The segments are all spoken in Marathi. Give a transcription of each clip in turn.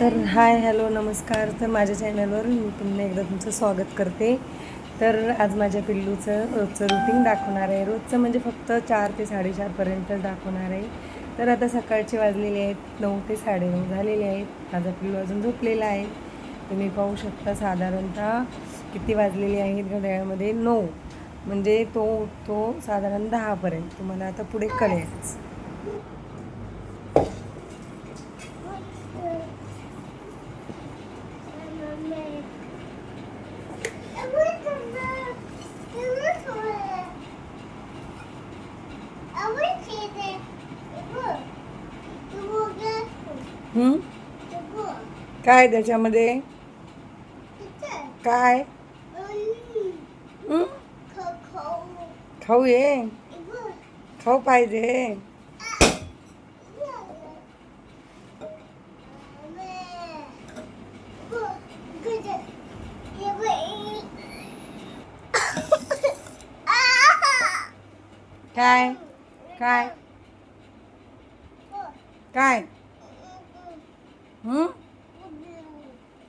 तर हाय हॅलो नमस्कार. तर माझ्या चॅनलवर मी पुन्हा एकदा तुमचं स्वागत करते. तर आज माझ्या पिल्लूचं रोजचं रुटीन दाखवणार आहे. रोजचं म्हणजे फक्त चार ते साडेचारपर्यंत दाखवणार आहे. तर आता सकाळचे वाजलेले आहेत नऊ ते साडेनऊ झालेले आहेत. माझा पिल्लू अजून झोपलेला आहे. तुम्ही पाहू शकता साधारणतः किती वाजलेले आहेत घड्याळामध्ये? नऊ. म्हणजे तो तो साधारण दहापर्यंत तुम्हाला आता पुढे कळेलच हं? काय त्याच्यामध्ये काय हं? खाऊ ये खाऊ पाहिजे काय काय काय 嗯？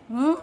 嗯？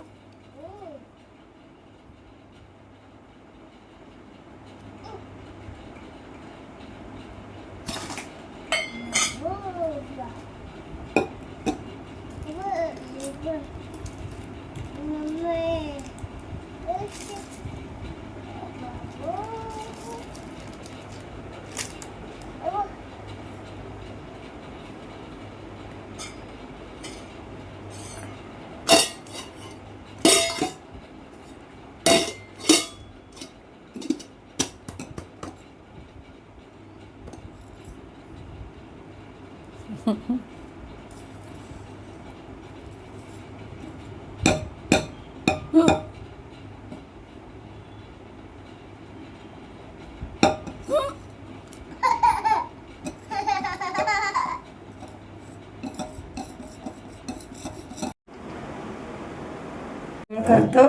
करतो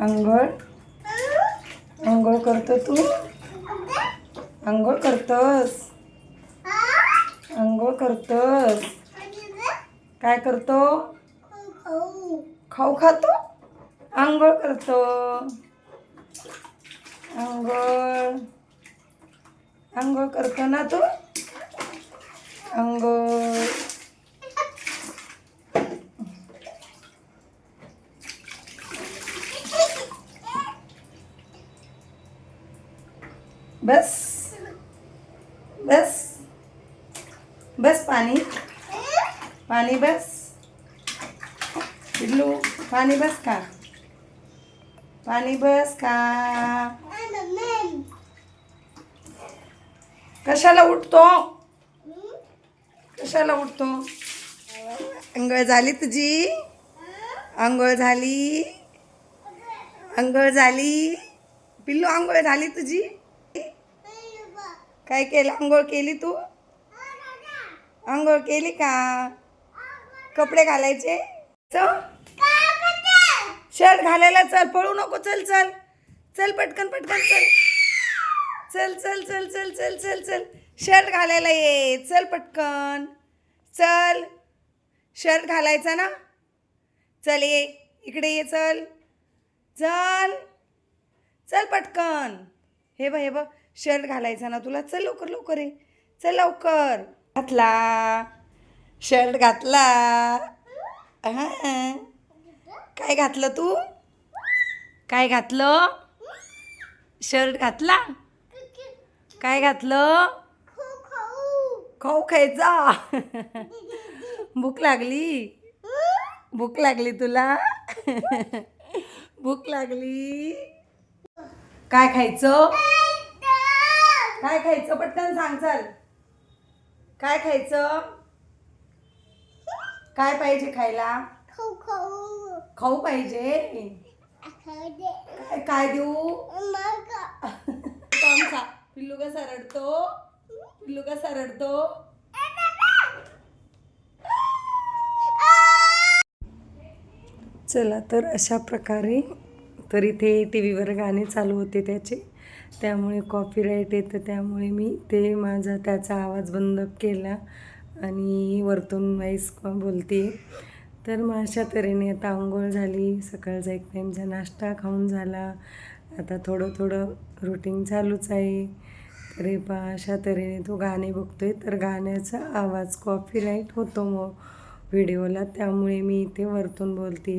आंघोळ आंघोळ करतो तू आंघोळ करतोस आंघोळ करतस? काय करतो? खाऊ खातो? आंघोळ करतो. आंघोळ. आंघोळ करतो ना तू? आंघोळ. बस. बस. बस पाणी. पाणी बस. पिल्लू पाणी बस का? पाणी बस का? कशाला उठतो? कशाला उठतो? अंघोळ झाली तुझी? आंघोळ झाली? आंघोळ झाली? पिल्लू आंघोळ झाली तुझी? काय केलं? आंघोळ केली तू? आंघोळ केली का? कपडे घालायचे? चल. शर्ट घालायला चल पळू नको चल चल. चल पटकन पटकन चल. चल चल चल चल चल चल चल. शर्ट घालायला ये. चल पटकन. चल. शर्ट घालायचा ना? चल ये. इकडे ये चल. चल. चल पटकन. हे बघ हे बघ. शर्ट घालायचा ना तुला? चल लवकर लवकर ये. चल लवकर. घातला. शर्ट घातला. हां. काय घातलं तू? काय घातलं? शर्ट घातला? काय घातलं? खाऊ खायचा. भूक लागली. भूक लागली तुला. भूक लागली. काय खायचं? काय खायचं? पटकन सांग चल. काय खायचं? काय पाहिजे खायला? खाऊ पाहिजे. काय काय देऊ? आमचा. पिल्लू कसा रडतो? पिल्लू कसा रडतो? चला तर अशा प्रकारे तर इथे टी व्हीवर गाणे चालू होते त्याचे. त्यामुळे कॉपीराईट येतं. त्यामुळे मी ते माझा त्याचा आवाज बंद केला आणि वरतून वाईस बोलते तर मग अशा तऱ्हेने आता आंघोळ झाली. सकाळचा एक टाईमचा नाश्ता खाऊन झाला. आता थोडं थोडं रुटीन चालूच आहे. तरी पा अशा तऱ्हेने तो गाणे बघतोय. तर गाण्याचा आवाज कॉपीराईट होतो मग व्हिडिओला त्यामुळे मी इथे वरतून बोलते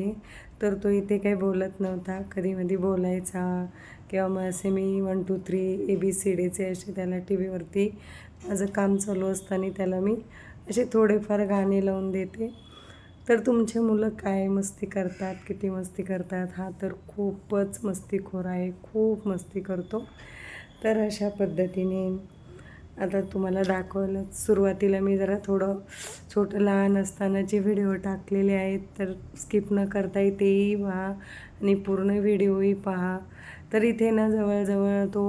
तर तो इथे काही बोलत नव्हता. कधी बोलायचा. किंवा मग असे मी one two three A B C डीचे असे त्याला टी व्हीवरती माझं काम चालू असताना त्याला मी असे थोडेफार गाणे लावून देते. तर तुमचे मुलं काय मस्ती करतात किती मस्ती करतात हा तर खूपच मस्तीखोर आहे खूप मस्ती करतो. तर अशा पद्धतीने आता तुम्हाला दाखवलं सुरुवातीला मी जरा थोडं छोटं लहान असतानाचे व्हिडिओ टाकलेले आहेत तर स्किप न करता तेही पहा आणि पूर्ण व्हिडिओही पहा. तर इथे ना जवळजवळ तो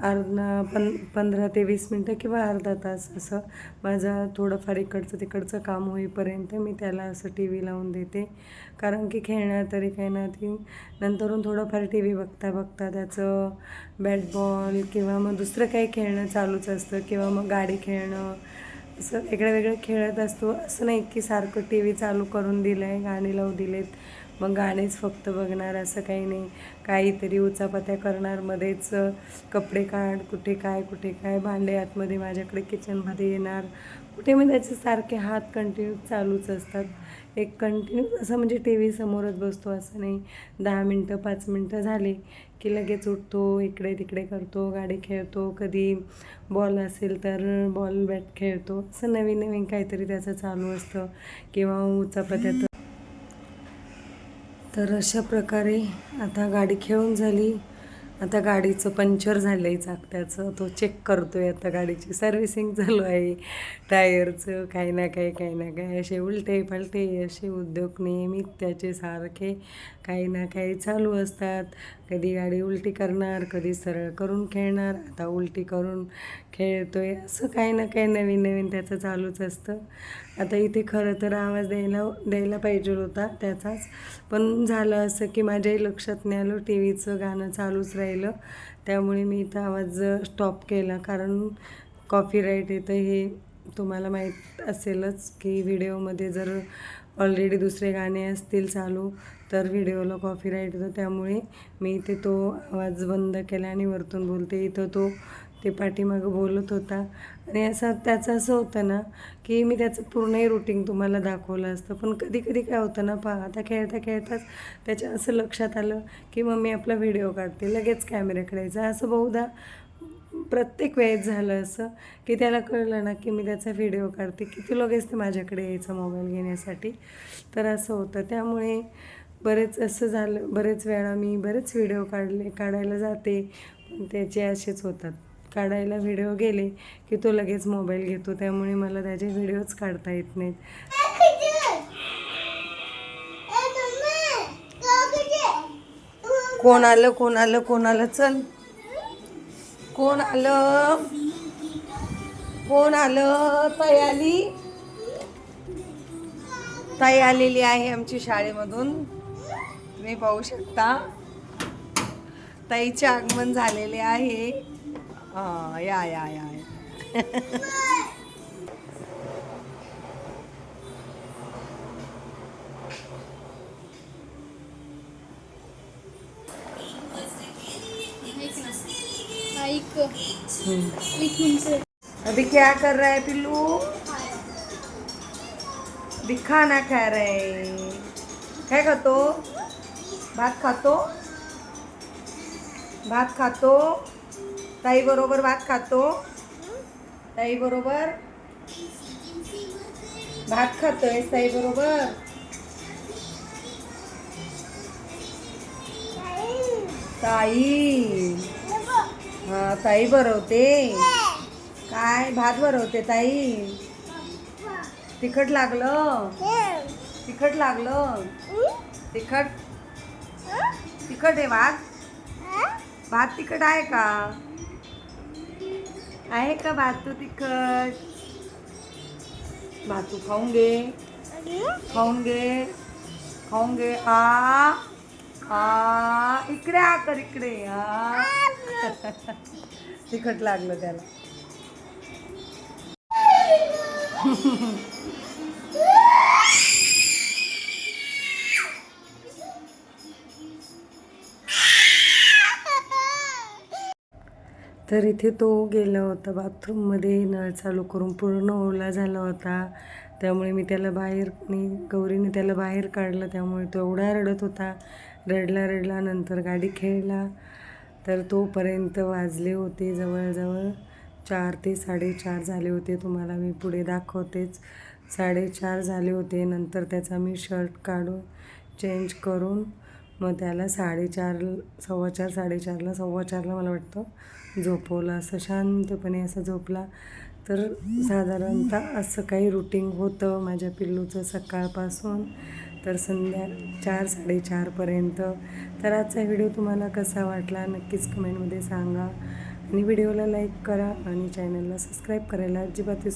अर्धा पं पंधरा ते वीस मिनटं किंवा अर्धा तास असं माझं थोडंफार इकडचं तिकडचं काम होईपर्यंत मी त्याला असं टी व्ही लावून देते. कारण की खेळणार तरी काही ना ती नंतरून थोडंफार टी व्ही बघता बघता त्याचं बॅट बॉल किंवा मग दुसरं काही खेळणं चालूच असतं किंवा मग गाडी खेळणं असं वेगळं वेगळं खेळत असतो. असं नाही की सारखं टी व्ही चालू करून दिलं आहे गाणी लावू दिलेत. मग गाणेच फक्त बघणार असं काही नाही. काहीतरी उचापत्या करणार मध्येच कपडे काढ कुठे काय कुठे काय भांडे आतमध्ये माझ्याकडे किचनमध्ये येणार. कुठे मी त्याचे सारखे हात कंटिन्यू चालूच असतात. एक कंटिन्यू असं म्हणजे टी व्ही समोरच बसतो असं नाही. दहा मिनटं पाच मिनटं झाली की लगेच उठतो इकडे तिकडे करतो गाडी खेळतो कधी बॉल असेल तर बॉल बॅट खेळतो. असं नवीन नवीन काहीतरी त्याचं चालू असतं. किंवा उचापत्यात तर अशा प्रकारे आता गाडी खेळून झाली. आता गाडीचं पंक्चर झालं आहे चाकत्याचं. तो चेक करतो आहे आता गाडीची सर्व्हिसिंग चालू आहे. टायरचं काही ना काही काही ना काही. असे उलटे पलटे असे उद्योग नेहमीच त्याचे सारखे काही ना काही चालू असतात. कधी गाडी उलटी करणार कधी सरळ करून खेळणार. आता उलटी करून खेळतो आहे असं काही ना काही नवीन नवीन त्याचं चालूच असतं. आता इथे खरं तर आवाज द्यायला द्यायला पाहिजे होता त्याचाच. पण झालं असं की माझ्याही लक्षात नाही आलं. टी व्हीचं गाणं चालूच राहिलं. त्यामुळे मी इथं आवाज स्टॉप केला. कारण कॉपीराईट येतं हे तुम्हाला माहीत असेलच की व्हिडिओमध्ये जर ऑलरेडी दुसरे गाणे असतील चालू तर व्हिडिओला कॉपीराईट येतो. त्यामुळे मी इथे तो आवाज बंद केला आणि वरतून बोलते. इथं तो ते पाठीमागं बोलत होता. आणि असं त्याचं असं होतं ना की मी त्याचं पूर्णही रुटीन तुम्हाला दाखवलं असतं. पण कधी कधी काय होतं ना पहा आता खेळता खेळताच त्याच्या असं लक्षात आलं की मम्मी आपला व्हिडिओ काढते लगेच कॅमेऱ्याकडे यायचा. असं बहुधा प्रत्येक वेळेस झालं असं की त्याला कळलं ना की मी त्याचा व्हिडिओ काढते किती लगेच ते माझ्याकडे यायचं मोबाईल घेण्यासाठी. तर असं होतं. त्यामुळे बरेच असं झालं बरेच वेळा मी बरेच व्हिडिओ काढले काढायला जाते पण त्याचे असेच होतात. काढायला व्हिडिओ गेले की तो लगेच मोबाईल घेतो. त्यामुळे मला त्याचे व्हिडिओच काढता येत नाहीत. कोण आलं कोण आलं कोण आलं? चल. कोण आलं? कोण आलं? ताई आली? ताई आलेली आहे आमची शाळेमधून. तुम्ही पाहू शकता. ताईचे आगमन झालेले आहे. हा या या या या. ऐक हम्म. अभी क्या कर रहा है पिल्लू अभी खाना खा रहे काय खातो भात खातो भात खातो ताई बरोबर भात खातो. ताई बरोबर भात खातोय ताई बरोबर ताई. हा ताई भरवते काय? भात भरवते ताई. तिखट लागलं? तिखट लागलं? तिखट? तिखट आहे भात? भात तिखट आहे का? आहे का भातू तिखट? भातू खाऊन घे. खाऊन घे. खाऊन घे. आ आ इकडे आ कर इकडे आ. तिखट लागलं त्याला. तर इथे तो गेला होता. बाथरूममध्ये नळ चालू करून पूर्ण ओला झाला होता. त्यामुळे मी त्याला बाहेर मी गौरीने त्याला बाहेर काढलं. त्यामुळे तो एवढा रडत होता. रडला रडला नंतर गाडी खेळला. तर तोपर्यंत वाजले होते जवळजवळ चार ते साडेचार झाले होते. तुम्हाला मी पुढे दाखवतेच. साडेचार झाले होते. नंतर त्याचा मी शर्ट काढून चेंज करून मग त्याला साडेचार सव्वा चार साडेचारला सव्वाचारला मला वाटतं झोपवलं. असं शांतपणे असं झोपला. तर साधारणतः असं काही रुटीन होतं माझ्या पिल्लूचं सकाळपासून. तर संध्या चार साडेचारपर्यंत तर आजचा व्हिडिओ तुम्हाला कसा वाटला नक्कीच कमेंटमध्ये सांगा. आणि व्हिडिओला लाईक करा आणि चॅनलला सबस्क्राईब करायला अजिबात